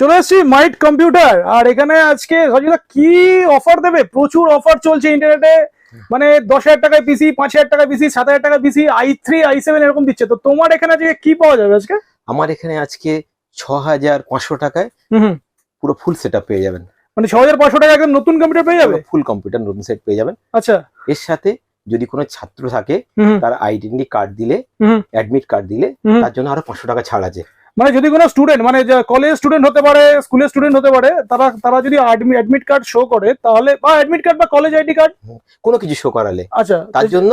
চলে এসেছি মাইট কম্পিউটার। আর এখানে আজকে সজিদা কি অফার দেবে? প্রচুর অফার চলছে ইন্টারনেটে মানে দশ হাজার টাকায় পিসি পাঁচ হাজার টাকা পিসি সাত হাজার টাকা PC I three I seven এরকম দিচ্ছে। তো তোমার এখানে আজকে কি পাওয়া যাবে আজকে? আমার এখানে আজকে ছ হাজার পাঁচশো টাকায় পুরো ফুল সেট পেয়ে যাবেন। মানে ছ হাজার পাঁচশো টাকা একদম নতুন কম্পিউটার পেয়ে যাবে? ফুল কম্পিউটার নতুন সেট পেয়ে যাবেন। আচ্ছা। এর সাথে যদি কোনো ছাত্র থাকে তার আইডেন্টি কার্ড দিলে অ্যাডমিট কার্ড দিলে। তার জন্য আরও পাঁচশো টাকা ছাড় আছে। মানে যদি কোনো স্টুডেন্ট মানে কলেজ স্টুডেন্ট হতে পারে স্কুলের স্টুডেন্ট হতে পারে তারা তারা যদি অ্যাডমিট কার্ড শো করে তাহলে বা অ্যাডমিট কার্ড বা কলেজ আইডি কার্ড কোনো কিছু শো করালে। আচ্ছা তার জন্য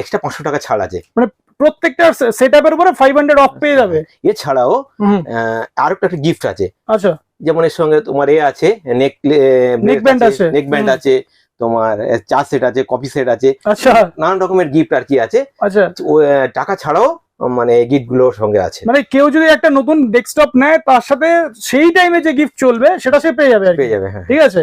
এক্সট্রা পাঁচশো টাকা ছাড় আছে। মানে প্রত্যেকটা সেট আপের উপরে ফাইভ হান্ড্রেড অফ পেয়ে যাবে। এছাড়াও আরও একটা গিফট আছে। আচ্ছা। যেমন এর সঙ্গে তোমার এ আছে নেক Neckband আছে। নেক ব্যান্ড আছে তোমার চা সেট আছে কফি সেট আছে। আচ্ছা। নানান রকমের গিফট আর কি আছে। আচ্ছা। টাকা ছাড়াও মানে গিফটগুলোর সঙ্গে আছে। মানে কেউ যদি একটা নতুন ডেস্কটপ নেয় তার সাথে সেই টাইমে যে গিফট চলবে সেটা সে পেয়ে যাবে আর পেয়ে যাবে হ্যাঁ। ঠিক আছে?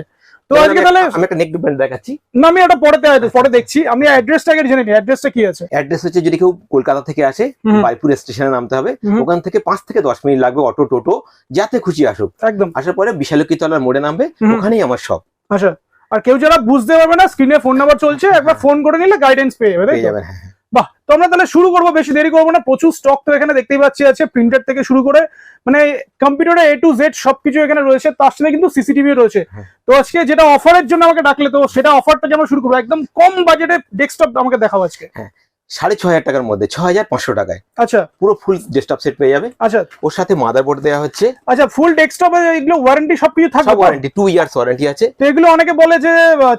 তো আজকে তাহলে আমি একটা নেক ব্যান্ড দেখাচ্ছি। না আমি এটা পরে পরে দেখছি। আমি অ্যাড্রেসটা আগে জেনে নিই। অ্যাড্রেসটা কি আছে? অ্যাড্রেস হচ্ছে যদি কেউ কলকাতা থেকে আসে। বাইপুর স্টেশনে নামতে হবে ওখান থেকে পাঁচ থেকে দশ মিনিট লাগবে অটো টোটো যাতে খুশি আসুক। একদম। আসার পরে বিশালকীতলার মোড়ে নামবে ওখানেই আমার শপ আচ্ছা। আর কেউ যারা বুঝতে পারবে না স্ক্রিনে ফোন নাম্বার চলছে একবার ফোন করে নিলে গাইডেন্স পেয়ে যাবে পেয়ে? যাবেন হ্যাঁ। বাহ তো আমরা তাহলে শুরু করব বেশি দেরি করব না। প্রচুর স্টক তো এখানে দেখতেই পাচ্ছি আছে প্রিন্টার থেকে শুরু করে মানে কম্পিউটারে এ টু জেড সবকিছু এখানে রয়েছে তার সাথে কিন্তু সিসিটিভি রয়েছে। হ্যাঁ। তো আজকে যেটা অফারের জন্য আমাকে ডাকলে তো সেটা অফারটা যেমন শুরু করব একদম কম বাজেটে ডেস্কটপ আমাকে দেখাবো আজকে। সাড়ে ছ হাজার টাকার মধ্যে ছ হাজার পাঁচশো টাকায়। আচ্ছা। পুরো ফুল ডেস্কটপ সেট পেয়ে যাবে। আচ্ছা। ওর সাথে মাদারবোর্ড দেওয়া হচ্ছে। আচ্ছা ফুল ডেস্কটপ এগুলো ওয়ারেন্টি সবকিছু থাকবে ওয়ারেন্টি টু ইয়ার্স ওয়ারেন্টি আছে। তো এগুলো অনেকে বলে যে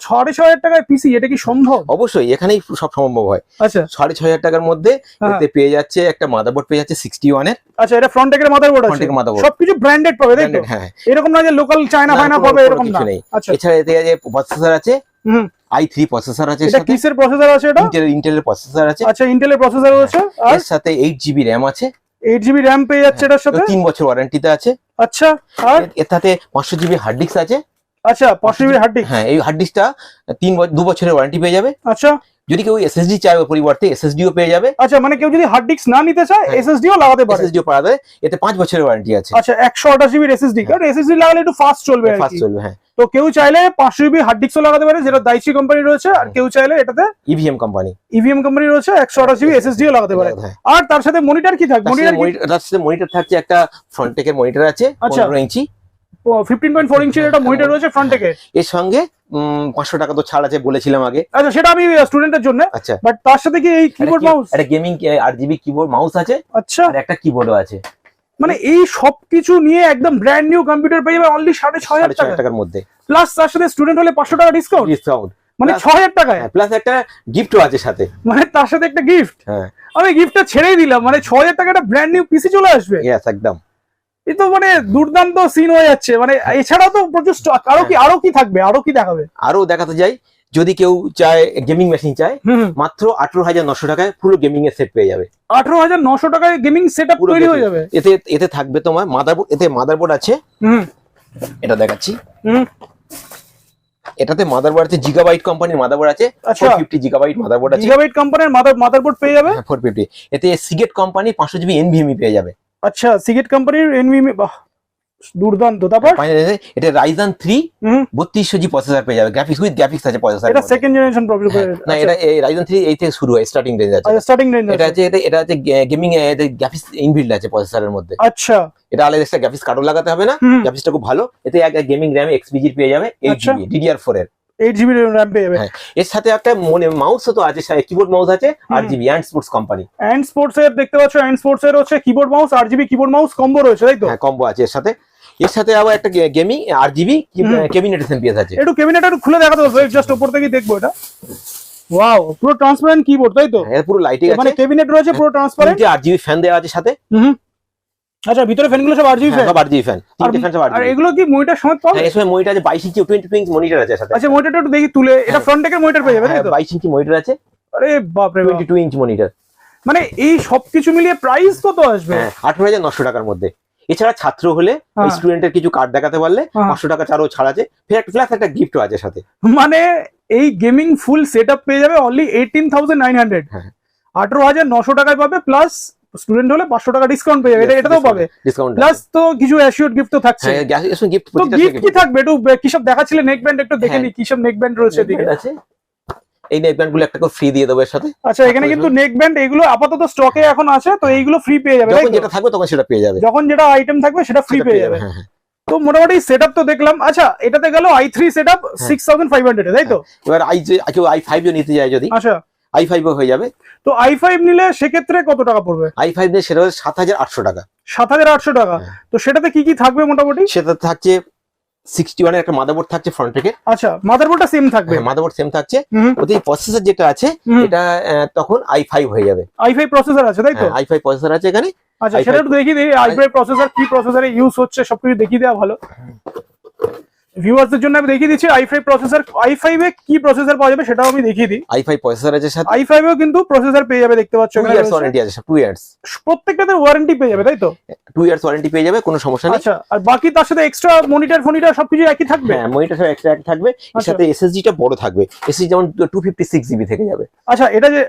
সাড়ে ছ হাজার টাকায় পিসি এটা কি সম্ভব? অবশ্যই এখানেই সব সম্ভব হয়। আচ্ছা। সাড়ে ছ হাজার টাকার মধ্যে হ্যাঁ। এতে পেয়ে যাচ্ছে একটা মাদারবোর্ড পেয়ে যাচ্ছে সিক্সটি ওয়ানের আচ্ছা এটা ফ্রন্ট টেকের মাদারবোর্ড আছে। Frontech motherboard। সবকিছু ব্র্যান্ডেড পাবে তাই তো? হ্যাঁ। এরকম না যে লোকাল চায়না ফায়না পাবে এরকম না। আচ্ছা। এছাড়া এতে যে প্রসেসর আছে হুম। আই থ্রি প্রসেসর আছে এটা কিসের প্রসেসর আছে এটা? ইন্টেলের ইন্টেলের প্রসেসর আছে। আচ্ছা ইন্টেলের প্রসেসর আছে। আর? এর সাথে এইট জিবি র্যাম আছে। এইট জিবি র্যাম পেয়ে যাচ্ছে এটার সাথে? তিন বছর ওয়ারেন্টিতে আছে। আচ্ছা আর? এর- সাথে পাঁচশো জিবি হার্ড ডিস্ক আছে। আচ্ছা পাঁচশো জিবি হার্ড ডিস্ক হ্যাঁ এই হার্ড ডিস্কটা তিন ব- দু বছরের ওয়ারেন্টি পেয়ে যাবে। আচ্ছা। যদি কেউ এসএসডি চায় ওর পরিবর্তে এসএসডিও পেয়ে যাবে। আচ্ছা মানে কেউ যদি হার্ড ডিস্ক না নিতে চায় হ্যাঁ। এসএসডিও লাগাতে পারে। এসএসডিও পাওয়া যায়। এতে পাঁচ বছরের ওয়ারেন্টি আছে। আচ্ছা একশো আঠাশ জিবির এসএসডি কারণ এসএসডি লাগালে একটু ফাস্ট চলবে ফাস্ট চলবে হ্যাঁ। তো কেউ চাইলে পাঁচশো জিবি হার্ড ডিস্কও লাগাতে পারে যেটা দাইচি কোম্পানি রয়েছে আর কেউ চাইলে এটাতে ইভিএম কোম্পানি ইভিএম কোম্পানি রয়েছে একশো আঠাশ জিবি এসএসডিও লাগাতে পারে। হ্যাঁ। আর তার সাথে মনিটর কি থাকবে? মনিটর তার সাথে মনিটর থাকছে একটা ফ্রন্ট টেকের মনিটর আছে আচ্ছা। পনেরো ইঞ্চি ফিফটিন পয়েন্ট ফোর ইঞ্চির একটা মনিটর রয়েছে ফ্রন্ট থেকে। এর সঙ্গে পাঁচশো টাকা তো ছাড় আছে বলেছিলাম আগে। আচ্ছা সেটা আমি স্টুডেন্টের জন্য আচ্ছা। বাট তার সাথে কি এই কিবোর্ড মাউস একটা gaming RGB keyboard mouse আছে আচ্ছা। আর একটা কিবোর্ডও আছে। মানে এই সব কিছু নিয়ে একদম ব্র্যান্ড নিউ কম্পিউটার পেয়ে যাবে অনলি সাড়ে ছ হাজার টাকার মধ্যে। প্লাস তার সাথে স্টুডেন্ট হলে পাঁচশো টাকা ডিসকাউন্ট ডিসকাউন্ট মানে ছ হাজার টাকায়। প্লাস একটা গিফটও আছে সাথে। মানে তার সাথে একটা গিফট হ্যাঁ। আমি গিফটটা ছেড়েই দিলাম মানে ছ হাজার টাকা একটা ব্র্যান্ড নিউ পিসি চলে আসবে। একদম। এই তো মানে দুর্দান্ত সিন হয়ে যাচ্ছে। মানে এছাড়াও তো প্রচুর stock, আরও কি আরও কি থাকবে আরও কি দেখাবে? আরও দেখাতে যাই যদি কেউ চায় গেমিং মেশিন চায় মাত্র আঠারো হাজার নশো টাকায় পুরো গেমিং এর সেট পেয়ে যাবে। আঠারো হাজার নশো টাকায় গেমিং সেট আপ তৈরি হয়ে যাবে। এতে এতে থাকবে তোমার মাদারবোর্ড এতে মাদারবোর্ড আছে। এটা দেখাচ্ছি। এটাতে মাদারবোর্ড আছে জিগাবাইট কোম্পানির মাদারবোর্ড আছে। আচ্ছা। ফোর ফিফটি জিগাবাইট মাদারবোর্ড আছে। গিগাবাইট কোম্পানির মাদার মাদারবোর্ড পেয়ে যাবে? ফোর ফিফটি এতে সিগেট কোম্পানি পাঁচশো জিবি এনভিএমই পেয়ে যাবে। আচ্ছা সিগেট কোম্পানির বাহ দুর্দান্ত। তারপর? এটা রাইজান থ্রি হুম বত্রিশশো জি প্রসেসর পেয়ে যাবে। গ্রাফিক্স উইথ গ্রাফিক্স আছে প্রসেসর এটা সেকেন্ড জেনারেশন প্রসেসর না এটা এই রাইজান থ্রি এই থেকে শুরু হয় স্টার্টিং রেঞ্জ আছে। আচ্ছা স্টার্টিং রেঞ্জ এটা আছে। এটা এটা আছে গেমিং এ গ্রাফিক্স ইনবিল্ড আছে প্রসেসরের মধ্যে। আচ্ছা। এটা আলাদা এক্সট্রা গ্রাফিক্স কার্ডও লাগাতে হবে না। গ্রাফিক্সটা খুব ভালো। এতে এক গেমিং র্যাম এক্সপিজির পেয়ে যাবে এইট আচ্ছা। জিবি ডিডিআর ফোর এর। এইট জিবি র্যাম পেয়ে যাবে। এর সাথে একটা মনে মাউসও তো আছে কিবোর্ড মাউস আছে RGB Ant Esports company Ant Esports এর দেখতে পাচ্ছ অ্যান্ড স্পোর্টস এর হচ্ছে keyboard mouse RGB keyboard mouse combo রয়েছে তাই তো? হ্যাঁ কম্বো আছে এর সাথে। এর সাথে আবার একটা গেমিং আর জিবি। এসএমপিএস আছে। একটু কেবিনেট একটু খুলে দেখাতে হবে জাস্ট উপর থেকে দেখব এটা। ওয়াও পুরো ট্রান্সপারেন্ট কিবোর্ড তাই তো? হ্যাঁ, পুরো লাইটিং মানে আছে। কেবিনেট রয়েছে পুরো ট্রান্সপারেন্ট আর জিবি ফ্যান দেওয়া আছে সাথে। হুম। আচ্ছা ভিতরে ফ্যানগুলো সব আর জিবি হ্যাঁ, সব আর জিবি ফ্যান তিনটে ফ্যান সব আর আর এগুলো কি মনিটর পাবে হ্যাঁ এর সময় মনিটর আছে বাইশ ইঞ্চি টোয়েন্টি টু ইঞ্চ মনিটর আছে সাথে। আচ্ছা মনিটরটা একটু দেখি তুলে এটা হ্যাঁ। ফ্রন্ট টেকের মনিটর পেয়ে যাবে তাই তো? বাইশ ইঞ্চি মনিটর আছে। আরে বাপ রে বাপ। টোয়েন্টি টু ইঞ্চ মনিটর মানে এই সবকিছু মিলিয়ে প্রাইস কত আসবে? হ্যাঁ আঠারো হাজার নশো টাকার মধ্যে। এছাড়া ছাত্র হলে হ্যাঁ। স্টুডেন্টের কিছু কার্ড দেখাতে পারলে হ্যাঁ। পাঁচশো টাকা চারও ছাড় আছে। ফের একটা প্লাস একটা গিফটও আছে সাথে। মানে এই গেমিং ফুল সেট পেয়ে যাবে only eighteen thousand nine hundred হ্যাঁ। আঠারো হাজার নশো টাকায় পাবে প্লাস স্টুডেন্ট হলে পাঁচশো টাকা ডিসকাউন্ট পেয়ে যাবে। এটা এটাতেও পাবে। ডিসকাউন্ট প্লাস তো কিছু অ্যাসিওর গিফট তো থাকছে। হ্যাঁ তো গিফট কি থাকবে? একটু কিসব দেখাচ্ছিলে? নেক ব্যান্ড একটু দেখে হ্যাঁ। নি কিসব নেক ব্যান্ড রয়েছে এদিকে? এই নেক ব্যান্ডগুলো একটা করে ফ্রি দিয়ে দেবো এর সাথে। আচ্ছা এখানে কিন্তু নেক ব্যান্ড এগুলো আপাতত স্টকে এখন আছে তো এইগুলো ফ্রি পেয়ে যাবে যখন যেটা থাকবে তখন সেটা পেয়ে যাবে। যখন যেটা আইটেম থাকবে সেটা ফ্রি পেয়ে যাবে। হ্যাঁ তো মোটামুটি সেট তো দেখলাম। আচ্ছা এটাতে গেল I three set up. Six thousand five hundred তাই তো? এবার আই কেউ আই ফাইভ নিতে যায় যদি। আচ্ছা। আই ফাইভ হয়ে যাবে। তো আই ফাইভ নিলে সেক্ষেত্রে কত টাকা পড়বে? আই ফাইভ নিয়ে সেটা হচ্ছে সাত হাজার আটশো টাকা। সাত হাজার আটশো টাকা। হ্যাঁ। তো সেটাতে কি কি থাকবে মোটামুটি? সেটা থাকছে সিক্সটি ওয়ানের একটা মাদারবোর্ড থাকছে ফ্রন্ট থেকে। আচ্ছা মাদারবোর্ডটা সেম থাকবে। মাদারবোর্ড সেম থাকছে। ওতে প্রসেসর যেটা আছে। এটা তখন আই ফাইভ হয়ে যাবে। আই ফাইভ প্রসেসর আছে তাই তো? আই ফাইভ প্রসেসর আছে এখানে। আচ্ছা সেটা একটু দেখিয়ে দিই আই ফাইভ প্রসেসর কি প্রসেসরে ইউজ হচ্ছে সবকিছু দেখিয়ে দেওয়া ভালো। ভিউয়ার্সদের জন্য আমি দেখিয়ে দিচ্ছি I five processor I five এ কি প্রসেসর পাওয়া যাবে সেটাও আমি দেখিয়ে দিই। আই ফাইভ প্রসেসর আছে সাথে আই ফাইভ এও কিন্তু প্রসেসর পেয়ে যাবে দেখতে পাচ্ছ ইয়ার্স ওয়ারেন্টি আছে টু ইয়ার্স প্রত্যেকটাতে ওয়ারেন্টি পেয়ে যাবে তাই তো? টু ইয়ার্স ওয়ারেন্টি পেয়ে যাবে কোনো সমস্যা নেই। আচ্ছা আর বাকি তার সাথে এক্সট্রা মনিটর ফনিটর সবকিছু একই থাকবে? হ্যাঁ মনিটর সব একটা এক থাকবে এর আচ্ছা। সাথে এসএসডি টা বড় থাকবে। এসএসডি যেমন টু ফিফটি সিক্স জিবি থেকে যাবে। আচ্ছা এটা যে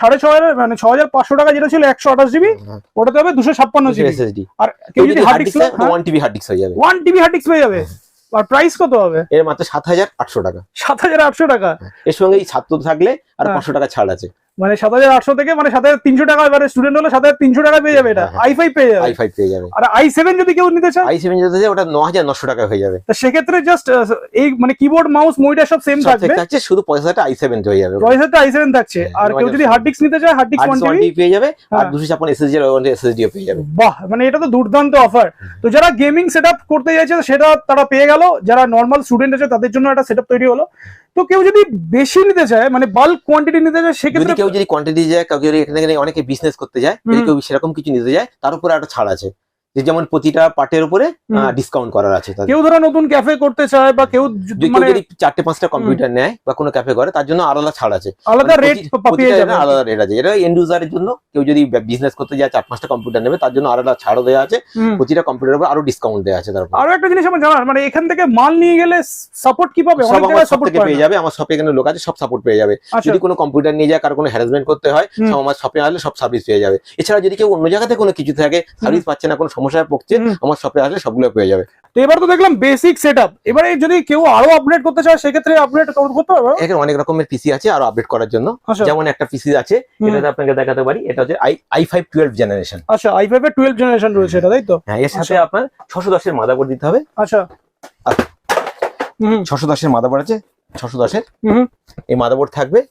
সাড়ে ছয় মানে ছ হাজার পাঁচশো টাকা যেটা ছিল একশো আঠাশ জিবি ওটাতে হবে দুশো ছাপ্পান্ন জিবি এসএসডি আর কেউ যদি hard disk one TB hard disk হয়ে। যাবে। ওয়ান টিবি হার্ড ডিস্ক পেয়ে যাবে। আর প্রাইস কত হবে? এর মাত্র সাত হাজার আটশো টাকা। সাত হাজার আটশো টাকা। এর সঙ্গে এই ছাত্র থাকলে আর হ্যাঁ। পাঁচশো টাকা ছাড় আছে। মানে সাত হাজার আটশো থেকে মানে সাত হাজার তিনশো টাকা এবারে স্টুডেন্ট হলে সাত হাজার তিনশো টাকা পেয়ে যাবে এটা। হ্যাঁ, আই ফাইভ পেয়ে যাবে। আই ফাইভ পেয়ে যাবে। আর আই সেভেন যদি কেউ নিতে চায়? আই সেভেন যায় ওটা ন হাজার নশো টাকা হয়ে যাবে। তা সেক্ষেত্রে জাস্ট এই মানে কিবোর্ড মাউস মনিটর সব সেম থাকবে। থাকছে শুধু পয়সাটা আই সেভেন হয়ে যাবে। প্রসেসরটা আই সেভেন থাকছে। হ্যাঁ, আর কেউ যদি হার্ড ডিস্ক নিতে চায় হার্ড ডিস্ক আর ওয়ান ওয়ান টিবি পেয়ে যাবে আর হ্যাঁ। দুশো ছাপ্পান্ন এসএসডি এসএসডিও পেয়ে যাবে। বাহ মানে এটা তো দুর্দান্ত অফার তো যারা গেমিং সেটআপ করতে চাইছে সেটা তারা পেয়ে গেল। যারা নর্মাল স্টুডেন্ট আছে তাদের জন্য একটা সেটআপ তৈরি হলো। তো কেউ যদি বেশি নিতে চায় মানে বাল্ক কোয়ান্টিটি নিতে চায় সেক্ষেত্রে কেউ যদি কোয়ান্টিটি যায় কেউ যদি এখানে এখানে অনেকে বিজনেস করতে যায় যদি কেউ সেরকম কিছু নিতে যায় তার উপরে একটা ছাড় আছে। যে যেমন প্রতিটা পার্টের উপরে ডিসকাউন্ট করার আছে কেউ ধরো নতুন ক্যাফে করতে চায় বা কেউ যদি মানে চারটে পাঁচটা কম্পিউটার নেয় বা কোনো ক্যাফে করে তার জন্য আলাদা ছাড় আছে। আলাদা মানে রেট আলাদা রেট আছে। এটা এন্ড ইউজারের জন্য কেউ যদি বিজনেস করতে যায় চার পাঁচটা কম্পিউটার নেবে তার জন্য আলাদা ছাড়ও দেওয়া আছে। প্রতিটা কম্পিউটারের উপর আরও ডিসকাউন্ট দেওয়া আছে তারপর আরও একটা জিনিস আমার জানার মানে এখান থেকে মাল নিয়ে গেলে সাপোর্ট কি পাবে? সব আমার সব থেকে পেয়ে যাবে আমার শপে এখানে লোক আছে সব সাপোর্ট পেয়ে যাবে। আচ্ছা। যদি কোনো কম্পিউটার নিয়ে যায় কারও কোনো হ্যারাসমেন্ট করতে হয় সব আমার শপে আসলে সব সার্ভিস পেয়ে যাবে। এছাড়া যদি কেউ অন্য জায়গাতে কোনো কিছু থাকে সার্ভিস পাচ্ছে না কোনো সমস্যায় পড়ছে আমার শপে আসলে সবগুলো পেয়ে যাবে। তো এবার তো দেখলাম বেসিক সেটআপ এবারে যদি কেউ আরও আপডেট করতে চায় সেক্ষেত্রে আপডেট করতে পারবে এখানে অনেক রকমের পিসি আছে আরও আপডেট করার জন্য। আচ্ছা। যেমন একটা পিসি আছে। এটাতে আপনাকে দেখাতে পারি এটা হচ্ছে আই ফাইভ টুয়েলভ জেনারেশন আচ্ছা আই ফাইভ এর টুয়েলভ জেনারেশন রয়েছে এটা তাই তো? হ্যাঁ এর সাথে আপনার ছশো দশের মাদাবোর্ড দিতে হবে। আচ্ছা। আচ্ছা। হুম। ছশো দশের মাদাবোর্ড আছে ছশো দশের? এই থাকবে।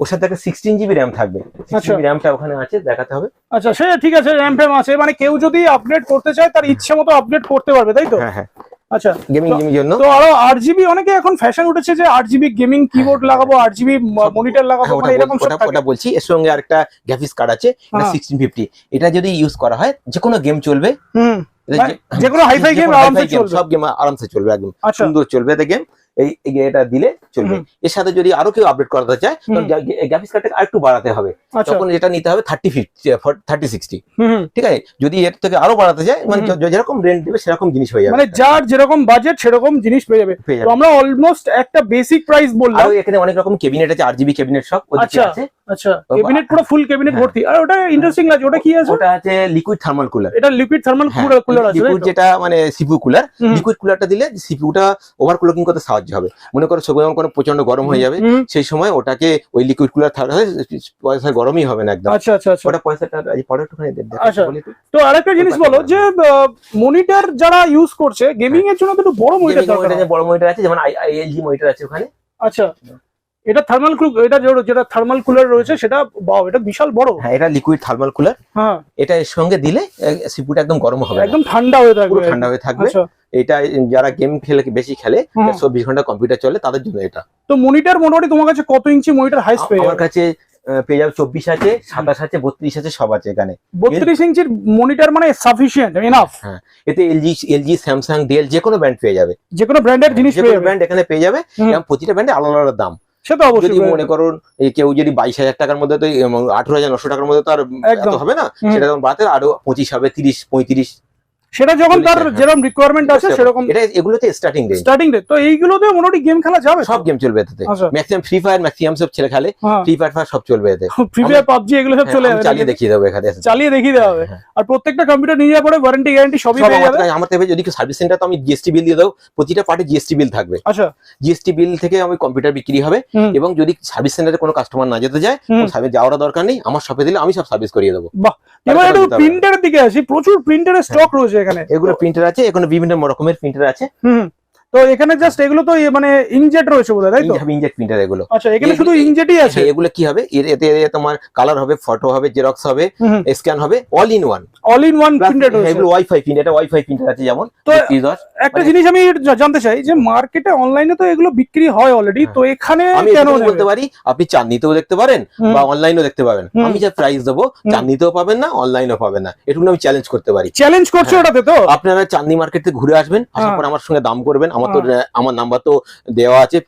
ওর সাথে একটা সিক্সটিন জিবি র্যাম থাকবে। আচ্ছা। জিবি র্যামটা ওখানে আছে দেখাতে হবে। আচ্ছা সে ঠিক আছে র্যাম ফ্যাম আছে। মানে কেউ যদি আপডেট করতে চায় তার ইচ্ছে মতো আপডেট করতে পারবে তাই তো? হ্যাঁ হ্যাঁ। আচ্ছা। গেমিং গেমিং জন্য। তো আরও আট অনেকে এখন ফ্যাশন উঠেছে যে গেমিং কিবোর্ড লাগাবো আট জিবি মনিটর লাগাবো হ্যাঁ, মানে এরকম বল- সব ওটা বলছি। এর সঙ্গে আরেকটা গ্রাফিক্স কার্ড আছে এটা হ্যাঁ। এটা যদি ইউজ করা হয় যে কোনো গেম চলবে। হুম। এটা মানে যে- যে কোনো হাইফাই গেম আরামসে চলবে। সব গেম আরামসে চলবে একদম। আচ্ছা। সুন্দর চলবে এতে গেম এই এটা দিলে চলবে। এর সাথে যদি আরও কেউ আপডেট করাতে চায় গ্রাফিক্স আরেকটু বাড়াতে হবে। আচ্ছা। তখন এটা নিতে হবে থার্টি ফিফটি থার্টি সিক্সটি। ঠিক আছে? যদি এর থেকে আরও বাড়াতে চায় মানে যেরকম রেন্ট দেবে সেরকম জিনিস হয়ে যাবে। মানে যার যেরকম বাজেট সেরকম জিনিস পেয়ে যাবে। তো আমরা অলমোস্ট একটা বেসিক প্রাইস বললাম। আরও এখানে অনেক রকম কেবিনেট আছে আর জিবি কেবিনেট সব আচ্ছা। আচ্ছা। ক্যাবিনেট পুরো ফুল ক্যাবিনেট হ্যাঁ। ভর্তি। আর ওটা ইন্টারেস্টিং লাগছে ওটা কি আছে? ওটা আছে লিকুইড থার্মাল কুলার এটা লিকুইড থার্মাল কুলার কুলার আছে লিকুইড যেটা মানে কুলার। লিকুইড কুলারটা দিলে ওভার কুলিং করতে সাহায্য হবে। মনে করো সে যখন কোনো প্রচণ্ড গরম হয়ে যাবে সেই সময় ওটাকে ওই লিকুইড কুলার থাকলে পয়সা গরমই হবে না একদম। আচ্ছা আচ্ছা আচ্ছা। ওটা পয়সাটা এই পরে একটুখানি আচ্ছা। তো আরেকটা জিনিস বলো যে মনিটর যারা ইউজ করছে গেমিং এর জন্য একটু বড় মনিটর দরকার যে বড় মনিটর আছে যেমন এলজি মনিটর আছে ওখানে। আচ্ছা। এটা থার্মাল এটা যেটা- থার্মাল কুলার রয়েছে সেটা বাও এটা বিশাল বড়। হ্যাঁ এটা লিকুইড থার্মাল কুলার হ্যাঁ। এটা এর সঙ্গে দিলে সিপিউটা একদম গরম হবে একদম ঠান্ডা হয়ে থাকবে। ঠান্ডা হয়ে থাকবে। আচ্ছা। এটা যারা গেম খেলে বেশি খেলে চব্বিশ ঘণ্টা কম্পিউটার চলে তাদের জন্য এটা। তো মনিটর মোটামুটি তোমার কাছে কত ইঞ্চি মনিটর হাইস্ট পেয়ে আমার কাছে পেয়ে যাবে চব্বিশ আছে সাতাশ আছে বত্রিশ আছে সব আছে এখানে। বত্রিশ ইঞ্চির মনিটর মানে সাফিসিয়েন্ট এনাফ এতে এলজি এলজি স্যামসাং ডেল যে কোনো ব্র্যান্ড পেয়ে যাবে। যে কোনো ব্র্যান্ডের জিনিস পেয়ে যাবে। ব্র্যান্ড এখানে পেয়ে যাবে এবং প্রতিটা ব্র্যান্ডে আলাদা আলাদা দাম। সে তো অবশ্যই যদি মনে করুন কেউ যদি বাইশ হাজার টাকার মধ্যে তো আঠারো হাজার নশো টাকার মধ্যে তো আর হবে না সেটা বাড়াতে আরও পঁচিশ হবে তিরিশ পঁয়ত্রিশ সেটা যখন তার হ্যাঁ। যেরকম রিকোয়ারমেন্ট আছে সেরকম এটা এগুলোতে স্টার্টিং রেঞ্জ স্টার্টিং রেট তো এইগুলোতে মোটামুটি গেম খেলা যাবে। সব গেম চলবে এতে। ম্যাক্সিমাম ফ্রি ফায়ার ম্যাক্সিমাম সব ছেলে খেলে। হ্যাঁ। ফ্রি ফায়ার সব চলবে এতে। ফ্রি ফায়ার পাবজি এগুলো সব হ্যাঁ, চলে যাবে। চালিয়ে দেখিয়ে দেবো এখানে। চালিয়ে দেখিয়ে দেওয়া হবে। হ্যাঁ। আর প্রত্যেকটা কম্পিউটার নিয়ে যাওয়ার পরে ওয়ারেন্টি গ্যারান্টি সবই পেয়ে যাবে। আমার থেকে যদি সার্ভিস সেন্টার তো আমি জিএসটি বিল দিয়ে দেবো প্রতিটা পার্টে জিএসটি বিল থাকবে। আচ্ছা। জিএসটি বিল থেকে আমি কম্পিউটার বিক্রি হবে। এবং যদি সার্ভিস সেন্টারে কোনো কাস্টমার না যেতে যায় হুম। সার্ভিস যাওয়ার দরকার নেই আমার শপে দিলে আমি সব সার্ভিস করিয়ে দেবো। বাহ। এবার একটু। প্রিন্টারের দিকে আসি। প্রচুর প্রিন্টারের স্টক রয়েছে। এখানে। এগুলো প্রিন্টার আছে এখানে বিভিন্ন রকমের প্রিন্টার আছে। হুম। তো এখানে জাস্ট এগুলো তো ইয়ে মানে ইনজেট রয়েছে বোধহয় তাই তো? ইনজেক্ট প্রিন্টার এগুলো। আচ্ছা এখানে শুধু ইনজেটই আছে? এগুলো কি হবে? এতে তোমার কালার হবে ফটো হবে জেরক্স হবে স্ক্যান হবে all in one all in one printer রয়েছে। এগুলো ওয়াইফাই প্রিন্টার এটা ওয়াইফাই প্রিন্টার আছে যেমন তো একটা মানে- জিনিস আমি জানতে চাই যে মার্কেটে অনলাইনে তো এগুলো বিক্রি হয় অলরেডি হ্যাঁ। তো এখানে আমি কেন বলতে পারি আপনি চাঁদনিতেও দেখতে পারেন। বা অনলাইনেও দেখতে পাবেন। আমি যা প্রাইস দেবো। চাঁদনিতেও পাবেন না অনলাইনেও পাবেন না। এটুকু আমি চ্যালেঞ্জ করতে পারি। চ্যালেঞ্জ করছ হ্যাঁ। ওটাতে তো? আপনারা চাঁদনি মার্কেট ঘুরে আসবেন আসার হ্যাঁ। পর আমার সঙ্গে দাম করবেন আমার তো আমার নাম্বার তো দেওয়া আছে।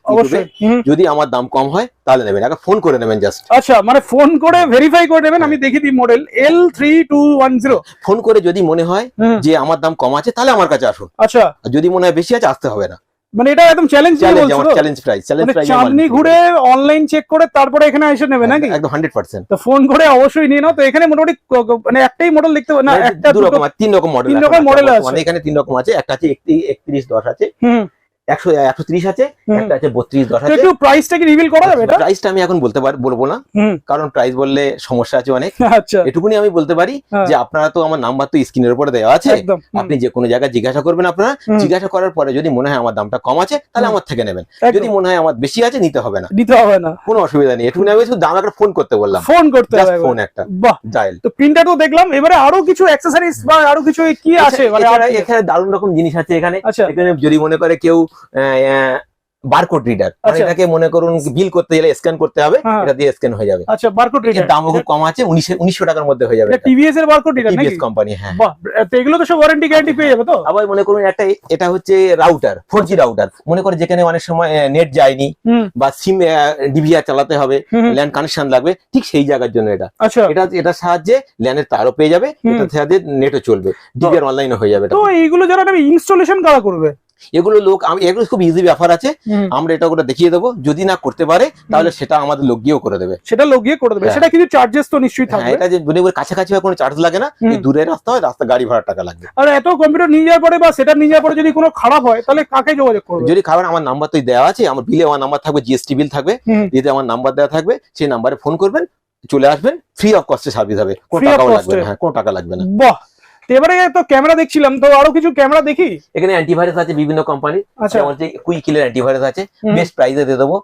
যদি আমার দাম কম হয় তাহলে নেবেন। আগে ফোন করে নেবেন জাস্ট আচ্ছা মানে ফোন করে ভেরিফাই করে নেবেন আমি দেখি দিই model L three two one zero phone করে যদি মনে হয় যে আমার দাম কম আছে তাহলে আমার কাছে আসুন। আচ্ছা। যদি মনে হয় বেশি আছে আসতে হবে না। মানে এটা একদম চ্যালেঞ্জ চ্যালেঞ্জ প্রাইস চ্যালেঞ্জ মানে প্রাইস চাঁদনি ঘুরে অনলাইন চেক করে তারপরে এখানে এসে নেবে নাকি? একদম হান্ড্রেড পার্সেন্ট তো ফোন করে অবশ্যই নিয়ে নাও। তো এখানে মোটামুটি মানে একটাই মডেল দেখতে না একটা দু দুটো রকম তিন রকম মডেল তিন রকম মডেল আছে। মানে এখানে তিন রকম আছে একটা আছে একত্রিশ দশ আছে। হুম। একশো একশো ত্রিশ আছে একটা আছে বত্রিশ দশ আছে। একটু প্রাইসটা কি রিভিল করা যাবে প্রাইসটা আমি এখন বলতে পার বলব না কারণ প্রাইস বললে সমস্যা আছে অনেক। আচ্ছা। এটুকুনি আমি বলতে পারি হ্যাঁ। যে আপনারা তো আমার নাম্বার তো স্ক্রিনের উপরে দেওয়া আছে। আপনি যে কোনো জায়গায় জিজ্ঞাসা করবেন আপনারা জিজ্ঞাসা করার পরে যদি মনে হয় আমার দামটা কম আছে তাহলে আমার থেকে নেবেন। যদি মনে হয় আমার বেশি আছে নিতে হবে না। নিতে হবে না। কোনো অসুবিধা নেই। এটুকুনি আমি শুধু দাম একটা ফোন করতে বললাম। ফোন করতে হবে। ফোন একটা। বাহ। ডায়াল তো প্রিন্টার তো দেখলাম এবারে আরও কিছু অ্যাক্সেসরিজ বা আরও কিছু কি আছে? মানে আর- এখানে দারুণ রকম জিনিস আছে এখানে। আচ্ছা। এখানে যদি মনে করে কেউ বারকোড রিডার মানে আচ্ছা। এটাকে মনে করুন বিল করতে গেলে স্ক্যান করতে হবে হ্যাঁ। এটা দিয়ে স্ক্যান হয়ে যাবে। আচ্ছা বারকোড রিডার দাম খুব কম আছে উনিশশো উনিশশো টাকার মধ্যে হয়ে যাবে টিভিএস এর বারকোড রিডার টিভিএস কোম্পানি হ্যাঁ। তো এগুলো তো সব ওয়ারেন্টি গ্যারান্টি পেয়ে যাবে তো? আবার মনে করুন একটা এটা হচ্ছে রাউটার ফোর জি রাউটার মনে করে যেখানে অনেক সময় নেট যায়নি বা সিম ডিভিআর চালাতে হবে। ল্যান্ড কানেকশন লাগবে ঠিক সেই জায়গার জন্য এটা। আচ্ছা। এটা এটার সাহায্যে ল্যানের তারও পেয়ে যাবে। এটার সাহায্যে নেটও চলবে ডিভিআর অনলাইনে হয়ে যাবে তো এইগুলো যারা ইনস্টলেশন কারা করবে। এগুলো লোক আমি এগুলো খুব ইজি ব্যাপার আছে। আমরা এটা করে দেখিয়ে দেবো। যদি না করতে পারে তাহলে সেটা আমাদের লোক গিয়েও করে দেবে। সেটা লোক গিয়ে করে দেবে। হ্যাঁ। সেটা কিছু চার্জেস তো নিশ্চয়ই হ্যাঁ থাকবে। এটা যে ওর কাছাকাছি কোনো চার্জ লাগে না। দূরে রাস্তা হয় রাস্তা গাড়ি ভাড়া টাকা লাগবে। আর এত কম্পিউটার নিয়ে যাওয়ার পরে বা সেটা নিয়ে যাওয়ার পরে যদি কোনো খারাপ হয় তাহলে কাকে যোগাযোগ করবে? যদি খারাপ আমার নাম্বার তো দেওয়া আছে আমার বিলে আমার নাম্বার থাকবে জিএসটি বিল থাকবে। যদি আমার নাম্বার দেওয়া থাকবে সেই নাম্বারে ফোন করবেন চলে আসবেন ফ্রি অফ কস্টে সার্ভিস হবে। কোনো cost লাগবে না হ্যাঁ কোনো টাকা লাগবে না। বাহ! তো এবারে তো ক্যামেরা দেখছিলাম তো আরও কিছু ক্যামেরা দেখি? এখানে অ্যান্টিভাইরাস আছে বিভিন্ন কোম্পানির আচ্ছা। যেমন যে কুইকিলের অ্যান্টিভাইরাস আছে বেস্ট প্রাইসে দিয়ে দেবো।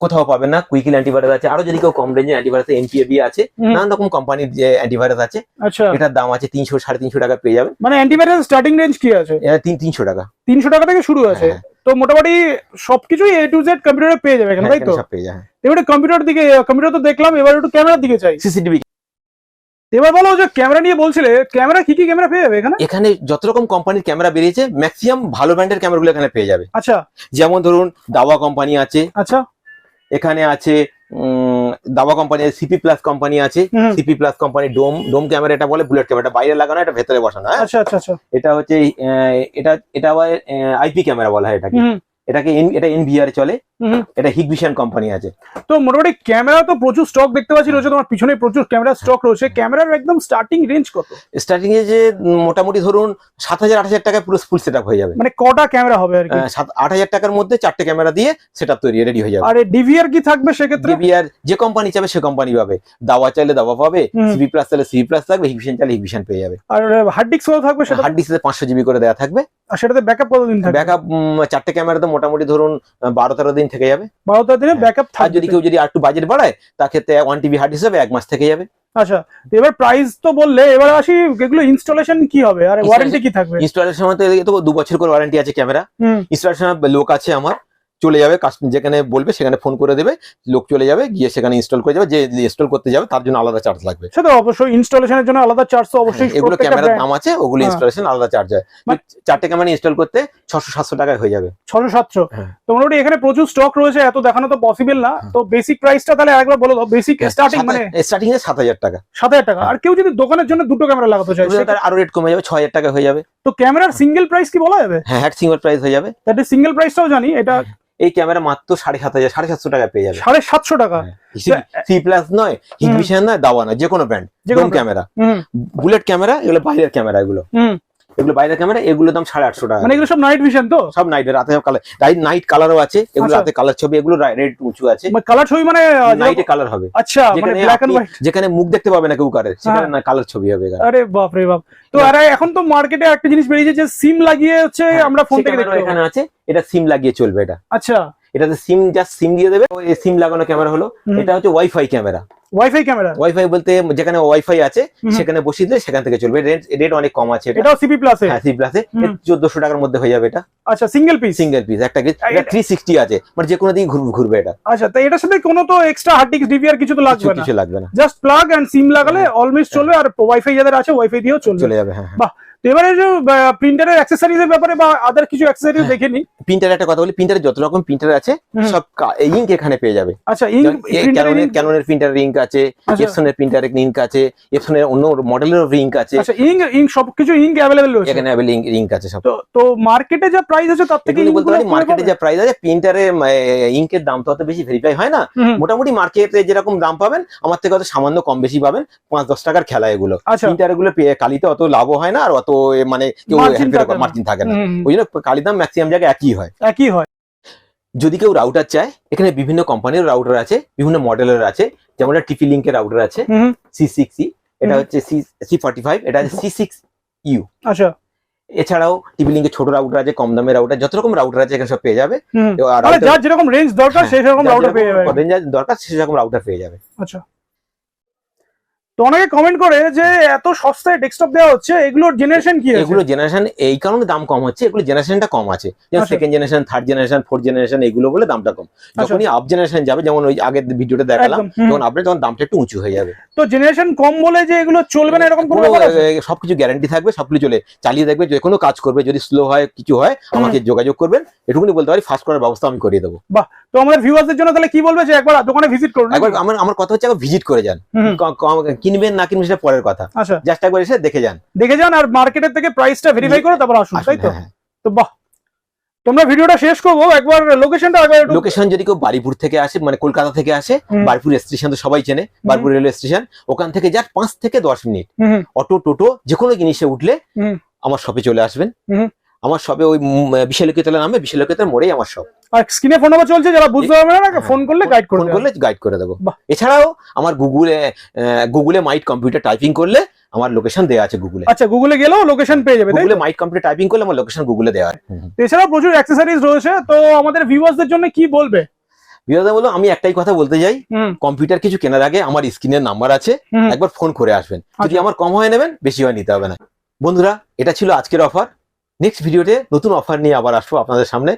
কোথাও পাবেন না কুইকিল অ্যান্টিভাইরাস আছে। আরও যদি কেউ কম রেঞ্জে অ্যান্টিভাইরাস এনপিএবি আছে নানান রকম কোম্পানির যে অ্যান্টিভাইরাস আছে আচ্ছা। এটার দাম আছে তিনশো সাড়ে তিনশো টাকা পেয়ে যাবেন মানে অ্যান্টিভাইরাস স্টার্টিং রেঞ্জ কি আছে? তিন তিনশো টাকা। তিনশো টাকা থেকে শুরু আছে। হ্যাঁ, তো মোটামুটি সবকিছুই এ টু জেড কম্পিউটারে পেয়ে যাবে এখানে হ্যাঁ, তাই তো? পেয়ে যায় এবারে কম্পিউটার দিকে কম্পিউটার তো দেখলাম এবার একটু ক্যামেরার দিকে চাই। সিসিটিভি এবার বলো যে ক্যামেরা নিয়ে বলছিলে ক্যামেরা কি কি ক্যামেরা পেয়ে যাবে এখানে? এখানে যত রকম কোম্পানির ক্যামেরা বেরিয়েছে ম্যাক্সিমাম ভালো ব্র্যান্ডের ক্যামেরাগুলো এখানে পেয়ে যাবে। আচ্ছা। যেমন ধরুন দাওয়া কোম্পানি আছে। আচ্ছা। এখানে আছে দাওয়া কোম্পানি আছে সিপি প্লাস কোম্পানি আছে। CP Plus company dome dome camera এটা বলে বুলেট ক্যামেরা বাইরে লাগানো এটা ভেতরে বসানো হ্যাঁ? আচ্ছা আচ্ছা আচ্ছা। এটা হচ্ছে এটা এটা আইপি ক্যামেরা বলা হয় এটাকে। এটাকে এটা এনভিআর চলে। এটা হিগভিশন কোম্পানি আছে। তো মোটামুটি ক্যামেরা তো প্রচুর স্টক দেখতে পাচ্ছি রয়েছে তোমার পিছনে প্রচুর ক্যামেরা স্টক রয়েছে। ক্যামেরার একদম স্টার্টিং রেঞ্জ কত? স্টার্টিং এ যে মোটামুটি ধরুন সাত হাজার আট হাজার টাকায় পুরো ফুল সেট হয়ে যাবে। মানে কটা ক্যামেরা হবে আর কি? সাত আট হাজার টাকার মধ্যে চারটে ক্যামেরা দিয়ে সেট তৈরি রেডি হয়ে যাবে। আর ডিভিআর কি থাকবে সেক্ষেত্রে? ডিবিআর যে কোম্পানি চাবে সে কোম্পানি পাবে। দাওয়া চাইলে দাওয়া পাবে। সিবি প্লাস চাইলে সিবি প্লাস থাকবে হিগভিশন চাইলে হিগভিশন পেয়ে যাবে। আর হার্ড ডিস্ক কত থাকবে সেটা? হার্ড ডিস্কে পাঁচশো জিবি করে দেওয়া থাকবে। আর সেটাতে ব্যাকআপ কতদিন থাকবে? ব্যাকআপ চারটে ক্যামেরাতে মোটামুটি ধরুন বারো তেরো দিন থেকে যাবে। বারো তেরো দিনে ব্যাকআপ আর যদি কেউ যদি একটু বাজেট বাড়ায় তার ক্ষেত্রে ওয়ান টিবি হার্ড হিসেবে এক মাস থেকে যাবে। আচ্ছা এবার প্রাইস তো বললে এবার আসি এগুলো ইনস্টলেশন কি হবে? আর ওয়ারেন্টি কি থাকবে? ইনস্টলেশন তো দু বছর করে ওয়ারেন্টি আছে ক্যামেরা ইনস্টলেশন লোক আছে আমার। চলে যাবে কাস্ট- যেখানে বলবে সেখানে ফোন করে দেবে লোক চলে যাবে গিয়ে সেখানে ইনস্টল করে যাবে যে ইনস্টল করতে যাবে তার জন্য আলাদা চার্জ লাগবে। সেটা অবশ্যই ইনস্টলেশনের জন্য আলাদা চার্জ তো অবশ্যই হ্যাঁ, এগুলো ক্যামেরার দাম আছে ওগুলো হ্যাঁ। ইনস্টলেশন আলাদা চার্জ হয়। চারটে ক্যামেরা ইনস্টল করতে ছশো সাতশো টাকায় হয়ে যাবে। ছশো সাতশো। হ্যাঁ। তো মোটামুটি এখানে প্রচুর স্টক রয়েছে এত দেখানো তো পসিবল না। হ্যাঁ। তো বেসিক প্রাইসটা তাহলে আরেকবার বলে বেসিক স্টার্টিং মানে স্টার্টিং এ সাত হাজার টাকা। সাত হাজার টাকা। আর কেউ যদি দোকানের জন্য দুটো ক্যামেরা লাগাতে চায় তাহলে আরও রেট কমে যাবে ছ হাজার টাকা হয়ে যাবে। তো ক্যামেরার সিঙ্গেল প্রাইস কি বলা যাবে? হ্যাঁ হ্যাট সিঙ্গেল প্রাইস হয়ে যাবে। তাহলে সিঙ্গেল প্রাইসটাও জানি এটা এই ক্যামেরা মাত্র সাড়ে সাত হাজার সাড়ে সাতশো টাকা পেয়ে যাবে। সাড়ে সাতশো টাকা। সি প্লাস নয় হিগবিশন নয় দাওয়া নয় যে কোনো ব্র্যান্ড যে কোনো ক্যামেরা। বুলেট ক্যামেরা এগুলো বাইরের ক্যামেরা এগুলো। এগুলো বাইরের ক্যামেরা এগুলো দাম সাড়ে আটশো টাকা। মানে এগুলো সব নাইট ভিশন তো? সব নাইট রাতে সব কালার নাইট কালারও আছে এগুলো আচ্ছা। রাতে কালার ছবি এগুলো রেড উঁচু আছে। কালার ছবি মানে নাইটে কালার হবে। আচ্ছা মানে যেখানে ব্ল্যাক এন্ড হোয়াইট যেখানে মুখ দেখতে পাবে না কেউ কারে সেখানে হ্যাঁ। না কালার ছবি হবে আরে বাপ রে বাপ। তো আর এখন তো মার্কেটে একটা জিনিস বেরিয়েছে যে সিম লাগিয়ে হচ্ছে হ্যাঁ, আমরা ফোন থেকে দেখতে এখানে আছে এটা সিম লাগিয়ে চলবে এটা। আচ্ছা। এটাতে সিম জাস্ট সিম দিয়ে দেবে ওই সিম লাগানো ক্যামেরা হলো। এটা হচ্ছে WiFi camera WiFi camera WiFi বলতে যেখানে ওয়াইফাই আছে সেখানে বসিয়ে দিলে সেখান থেকে চলবে। রেট রেট অনেক কম আছে এটা। সিপি প্লাসে হ্যাঁ সি প্লাসে হুম। চোদ্দশো টাকার মধ্যে হয়ে যাবে এটা। আচ্ছা সিঙ্গেল পিস সিঙ্গেল পিস একটা এটা থ্রি সিক্সটি আছে। মানে যে কোনো দিকে ঘুরবে এটা। আচ্ছা তো এটার সাথে কোনো তো এক্সট্রা হার্ড ডিস্ক ডিভিআর কিছু তো লাগবে না। কিছু লাগবে না। জাস্ট প্লাগ এন্ড সিম লাগালে অলমোস্ট চলবে আর ওয়াইফাই যাদের আছে ওয়াইফাই দিয়েও চলবে। চলে যাবে হ্যাঁ হ্যাঁ। তো এবারে প্রিন্টারের অ্যাক্সেসরিজ ব্যাপারে বা আদার কিছু অ্যাক্সেসরিজ। দেখে নি প্রিন্টার একটা কথা বলি প্রিন্টারে যত রকম প্রিন্টার আছে সব ইঙ্ক এখানে পেয়ে যাবে। আচ্ছা ইঙ্ক প্রিন্টারের ক্যানোনের ক্যানোনের প্রিন্টারের ইঙ্ক আছে আচ্ছা। এপসনের প্রিন্টারের ইঙ্ক আছে এপসনের অন্য মডেলের ইঙ্ক আছে। আচ্ছা ইঙ্ক ইঙ্ক সবকিছু ইঙ্ক অ্যাভেলেবল রয়েছে। এখানে অ্যাভেলেবল ইঙ্ক আছে সব। তো তো মার্কেটে যা প্রাইস আছে তার থেকে বলতে পারি মার্কেটে যে প্রাইস আছে প্রিন্টারে ইঙ্কের দাম তো অত বেশি ভেরিফাই হয় না। মোটামুটি মার্কেটে যেরকম দাম পাবেন আমার থেকে অত সামান্য কম বেশি পাবেন পাঁচ দশ টাকার খেলা এগুলো। আচ্ছা। প্রিন্টারগুলো পে- কালিতে অত লাভও হয় না আর অত এ মানে কেউ মার্জিন থাকে না। ওই জন্য কালির দাম ম্যাক্সিমাম জায়গায় একই হয়। একই হয়। যদি কেউ রাউটার চায় এখানে বিভিন্ন কোম্পানির রাউটার আছে বিভিন্ন মডেলের আছে যেমন টিপি লিঙ্কের রাউটার আছে সি সিক্স এটা হচ্ছে সি সি ফর্টি ফাইভ এটা হচ্ছে সি সিক্স ইউ আচ্ছা। এছাড়াও টিভি লিঙ্কের ছোট রাউটার আছে কম দামের রাউটার যত রকম রাউটার আছে এখানে সব পেয়ে যাবে। যার যেরকম রেঞ্জ দরকার সেই রকম রাউটার পেয়ে যাবে। range দরকার সেরকম রাউটার পেয়ে যাবে। আচ্ছা। তো অনেকে কমেন্ট করে যে এত সস্তায় ডেস্কটপ দেওয়া হচ্ছে এগুলোর জেনারেশন কি এগুলো জেনারেশন এই কারণে দাম কম হচ্ছে এগুলো জেনারেশনটা কম আছে। যেমন আচ্ছা। Second generation third generation fourth generation এগুলো বলে দামটা কম। যখনই আপ জেনারেশন যাবে যেমন ওই আগের ভিডিওটা দেখালাম তখন আপনি তখন দামটা একটু উঁচু হয়ে যাবে। তো জেনারেশন কম বলে যে এগুলো চলবে না এরকম কোনো সবকিছু গ্যারান্টি থাকবে সবকিছু চলে চালিয়ে দেখবে যে কোনো কাজ করবে যদি স্লো হয় কিছু হয় আমাকে যোগাযোগ করবেন এটুকুনি বলতে পারি ফাস্ট করার ব্যবস্থা আমি করিয়ে দেবো। তো আমাদের ভিউয়ারদের জন্য তাহলে কি বলবে যে একবার দোকানে ভিজিট করুন? একবার আমার আমার কথা হচ্ছে একবার ভিজিট করে যান। কিনবেন না কিনবেন সেটা পরের কথা। আচ্ছা। জাস্ট একবার এসে দেখে যান। দেখে যান আর মার্কেটের থেকে প্রাইসটা ভেরিফাই করে তারপর আসুন তাই তো হ্যাঁ, হ্যাঁ। তো বাহ। তোমরা ভিডিওটা শেষ করব একবার লোকেশনটা একবার একটু লোকেশন যদি কেউ বারিপুর থেকে আসে মানে কলকাতা থেকে আসে। বারিপুর স্টেশন তো সবাই চেনে বারিপুর রেলওয়ে স্টেশন ওখান থেকে যার পাঁচ থেকে দশ মিনিট। অটো টোটো যে কোনো জিনিসে উঠলে আমার শপে চলে আসবেন। আমার সবে ওই বিশালকেতলা নামে বিশালকেতলার মোড়েই আমার শপ আর স্ক্রিনে ফোন নাম্বার চলছে যারা বুঝতে পারবে না ফোন করলে গাইড করে ফোন করলে গাইড করে দেবো। এছাড়াও আমার গুগলে গুগলে মাইট কম্পিউটার টাইপিং করলে আমার লোকেশন দেওয়া আছে গুগলে। আচ্ছা গুগলে গেলেও লোকেশন পেয়ে যাবে গুগলে মাইট কম্পিউটার টাইপিং করলে আমার লোকেশন গুগলে দেওয়া আছে। এছাড়াও প্রচুর অ্যাক্সেসরিজ রয়েছে তো আমাদের ভিউয়ার্সদের জন্য কি বলবে? বিরোধা বলো আমি একটাই কথা বলতে যাই হুম। কম্পিউটার কিছু কেনার আগে আমার স্ক্রিনের নাম্বার আছে একবার ফোন করে আসবেন। যদি আচ্ছা। আমার কম হয় নেবেন বেশি হয় নিতে হবে না। বন্ধুরা এটা ছিল আজকের অফার নেক্সট ভিডিওতে নতুন অফার নিয়ে আবার আসব আপনাদের সামনে।